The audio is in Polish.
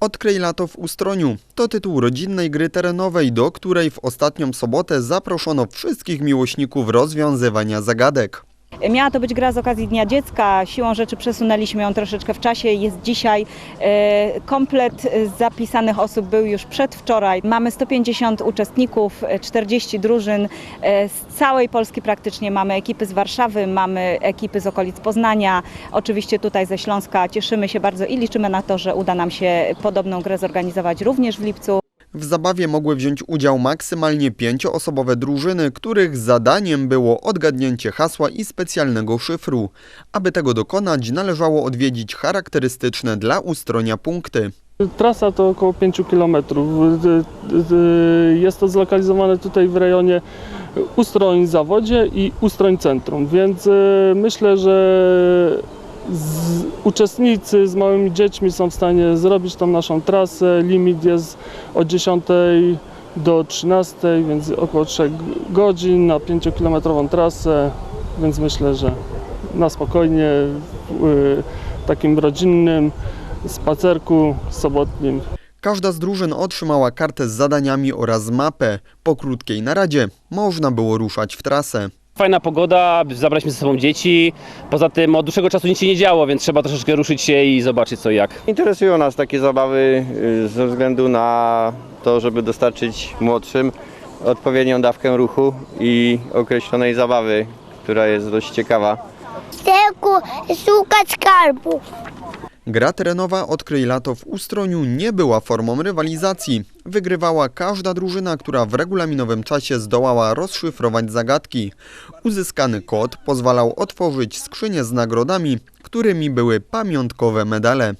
Odkryj lato w Ustroniu to tytuł rodzinnej gry terenowej, do której w ostatnią sobotę zaproszono wszystkich miłośników rozwiązywania zagadek. Miała to być gra z okazji Dnia Dziecka. Siłą rzeczy przesunęliśmy ją troszeczkę w czasie. Jest dzisiaj e, komplet zapisanych osób był już przedwczoraj. Mamy 150 uczestników, e, 40 drużyn e, z całej Polski praktycznie. Mamy ekipy z Warszawy, mamy ekipy z okolic Poznania, oczywiście tutaj ze Śląska. Cieszymy się bardzo i liczymy na to, że uda nam się podobną grę zorganizować również w lipcu. W zabawie mogły wziąć udział maksymalnie pięcioosobowe drużyny, których zadaniem było odgadnięcie hasła i specjalnego szyfru. Aby tego dokonać, należało odwiedzić charakterystyczne dla Ustronia punkty. Trasa to około 5 km. Jest to zlokalizowane tutaj w rejonie Ustroń Zawodzie i Ustroń Centrum, więc e, myślę, że z, uczestnicy z małymi dziećmi są w stanie zrobić tą naszą trasę. Limit jest od 10 do 13, więc około 3 godzin na 5-kilometrową trasę, więc myślę, że na spokojnie, w e, takim rodzinnym spacerku sobotnim. Każda z drużyn otrzymała kartę z zadaniami oraz mapę. Po krótkiej naradzie można było ruszać w trasę. Fajna pogoda, zabraliśmy ze sobą dzieci. Poza tym od dłuższego czasu nic się nie działo, więc trzeba troszeczkę ruszyć się i zobaczyć co i jak. Interesują nas takie zabawy y, ze względu na to, żeby dostarczyć młodszym odpowiednią dawkę ruchu i określonej zabawy, która jest dość ciekawa. Chcę szukać skarbów. Gra terenowa Odkryj lato w Ustroniu nie była formą rywalizacji. Wygrywała każda drużyna, która w regulaminowym czasie zdołała rozszyfrować zagadki. Uzyskany kod pozwalał otworzyć skrzynię z nagrodami, którymi były pamiątkowe medale.